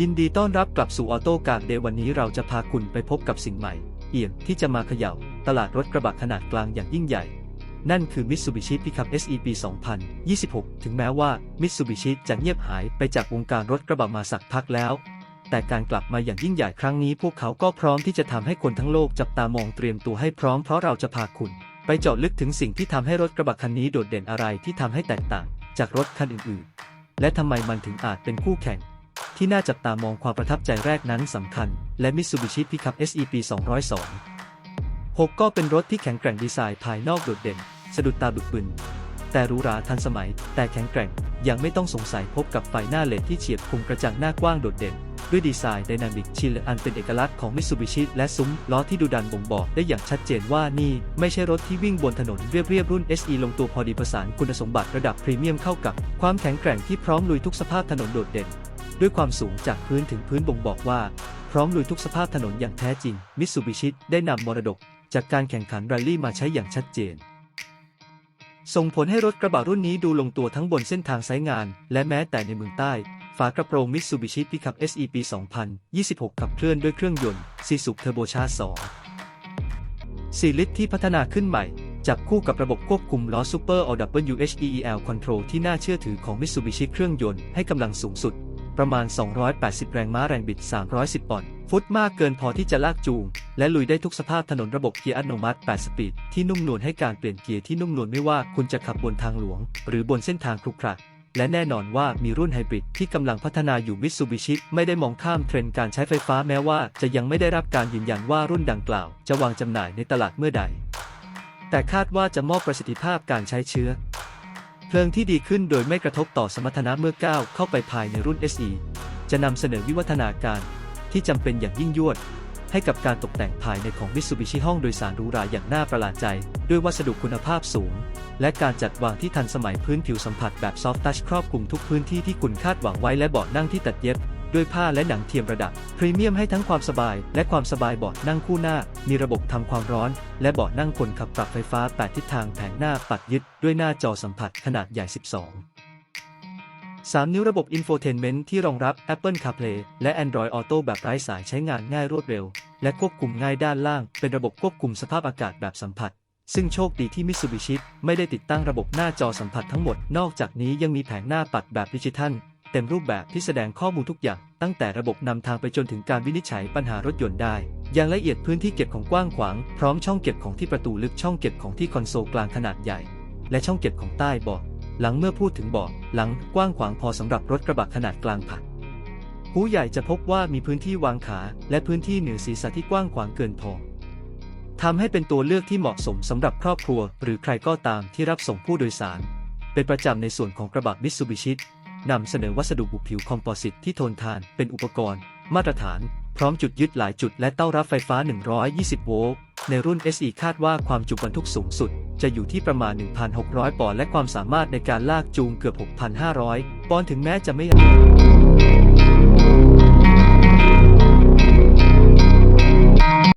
ยินดีต้อนรับกลับสู่ออโต้การเดวันนี้เราจะพาคุณไปพบกับสิ่งใหม่ เอี่ยมที่จะมาเขย่า ตลาดรถกระบะขนาดกลางอย่างยิ่งใหญ่ นั่นคือ Mitsubishi Pickup SE ปี 2026 ถึงแม้ว่า Mitsubishi จะเงียบหายไปจากวงการรถกระบะมาสักพักแล้ว แต่การกลับมาอย่างยิ่งใหญ่ครั้งนี้ พวกเขาก็พร้อมที่จะทำให้คนทั้งโลกจับตามองเตรียมตัวให้พร้อมเพราะเราจะพาคุณ ไปเจาะลึกถึงสิ่งที่ทำให้รถกระบะคันนี้โดดเด่นอะไรที่ทำให้แตกต่าง จากรถคันอื่นๆ และทำไมมันถึงอาจเป็นคู่แข่ง ที่น่าจับตามองความประทับใจแรกนั้นสำคัญ และ Mitsubishi Pickup SE ปี 202 6 ก็เป็นรถที่แข็งแกร่งดีไซน์ภายนอกโดดเด่น สะดุดตาบึกบึน แต่หรูหราทันสมัย แต่แข็งแกร่งยังไม่ต้องสงสัยพบกับไฟหน้าเลดที่เฉียบคมกระจังหน้ากว้างโดดเด่น ด้วยดีไซน์ไดนามิกชิลอันเป็นเอกลักษณ์ของ Mitsubishi และซุ้มล้อที่ดูดันบ่งบอกได้อย่างชัดเจนว่านี่ ไม่ใช่รถที่วิ่งบนถนนเรียบๆรุ่น SE ลงตัวพอดีประสานคุณสมบัติระดับพรีเมียมเข้ากับ ความแข็งแกร่งที่พร้อมลุยทุกสภาพถนนโดดเด่น ด้วยความสูงจากพื้นถึงพื้นบ่งบอกว่า พร้อมลุยทุกสภาพถนนอย่างแท้จริง มิตซูบิชิได้นำมรดก จากการแข่งขันแรลลี่มาใช้อย่างชัดเจน ส่งผลให้รถกระบะรุ่นนี้ดูลงตัวทั้งบนเส้นทางไซต์งาน และแม้แต่ในเมืองใต้ ฝากระโปรงมิตซูบิชิปิคับ SE ปี 2026 ขับเคลื่อนด้วยเครื่องยนต์ซีสุเทอร์โบชาร์2 4 ลิตรที่พัฒนาขึ้นใหม่จับคู่กับระบบควบคุมล้อ Super OWHEEL Control ที่น่าเชื่อถือของ Mitsubishi เครื่องยนต์ให้กำลังสูงสุด ประมาณ 280 แรงม้าแรงบิด 310 ปอนด์ ฟุตมากเกินพอที่จะลากจูง และลุยได้ทุกสภาพถนนระบบเกียร์อัตโนมัติ 8 สปีด ที่นุ่มนวลให้การเปลี่ยนเกียร์ที่นุ่มนวลไม่ว่าคุณจะขับบนทางหลวง หรือบนเส้นทางครุขระและแน่นอนว่ามีรุ่นไฮบริดที่กำลังพัฒนาอยู่ Mitsubishi ไม่ได้มองข้ามเทรนด์การใช้ไฟฟ้าแม้ว่าจะยังไม่ได้รับการยืนยันว่ารุ่นดังกล่าว จะวางจำหน่ายในตลาดเมื่อใด แต่คาดว่าจะมอบประสิทธิภาพการใช้เชื้อ เพลิงที่ดีขึ้นโดยไม่กระทบต่อสมรรถนะเมื่อก้าวเข้าไปภายในรุ่น SE จะนำเสนอวิวัฒนาการที่จำเป็นอย่างยิ่งยวด ให้กับการตกแต่งภายในของ Mitsubishi ห้องโดยสารรูราอย่างน่าประหลาดใจ ด้วยวัสดุคุณภาพสูง และการจัดวางที่ทันสมัยพื้นผิวสัมผัสแบบซอฟต์ทัชครอบคลุมทุกพื้นที่ที่คุณคาดหวังไว้และเบาะนั่งที่ตัดเย็บ ด้วยผ้าและหนังเทียมระดับ พรีเมียมให้ทั้งความสบาย และความสบายเบาะนั่งคู่หน้า มีระบบทำความร้อน และเบาะนั่งคนขับปรับไฟฟ้า 8 ทิศทางแผงหน้าปัดยึด ด้วยหน้าจอสัมผัสขนาดใหญ่ 12 3 นิ้วระบบ Infotainment ที่รองรับ Apple CarPlay และ Android Auto แบบไร้สายใช้งานง่ายรวดเร็ว และควบคุมง่ายด้านล่าง เป็นระบบควบคุมสภาพอากาศแบบสัมผัส ซึ่งโชคดีที่ Mitsubishi ไม่ได้ติดตั้งระบบหน้าจอสัมผัสทั้งหมด นอกจากนี้ยังมีแผงหน้าปัดแบบดิจิทัล เต็มรูปแบบที่แสดงข้อมูลทุกอย่าง ตั้งแต่ระบบนำทางไปจนถึงการวินิจฉัยปัญหารถยนต์ได้ อย่างละเอียดพื้นที่เก็บของกว้างขวาง พร้อมช่องเก็บของที่ประตูลึกช่องเก็บของที่คอนโซลกลางขนาดใหญ่ และช่องเก็บของใต้เบาะหลังเมื่อพูดถึงเบาะหลังกว้างขวางพอสำหรับรถกระบะขนาดกลางผัดหูใหญ่จะพบว่ามีพื้นที่วางขา และพื้นที่เหนือศีรษะที่กว้างขวางเกินพอทำให้เป็นตัวเลือกที่เหมาะสมสำหรับครอบครัว หรือใครก็ตามที่รับส่งผู้โดยสาร เป็นประจำในส่วนของกระบะมิตซูบิชิ นำเสนอวัสดุบุผิวคอมโพสิตที่ทนทานเป็นอุปกรณ์ มาตรฐาน พร้อมจุดยึดหลายจุดและเต้ารับไฟฟ้า 120 โวลต์ ในรุ่น SE คาดว่าความจุบรรทุกสูงสุด จะอยู่ที่ประมาณ 1,600 ปอนด์และความสามารถในการลากจูงเกือบ 6,500 ปอนด์ถึงแม้จะไม่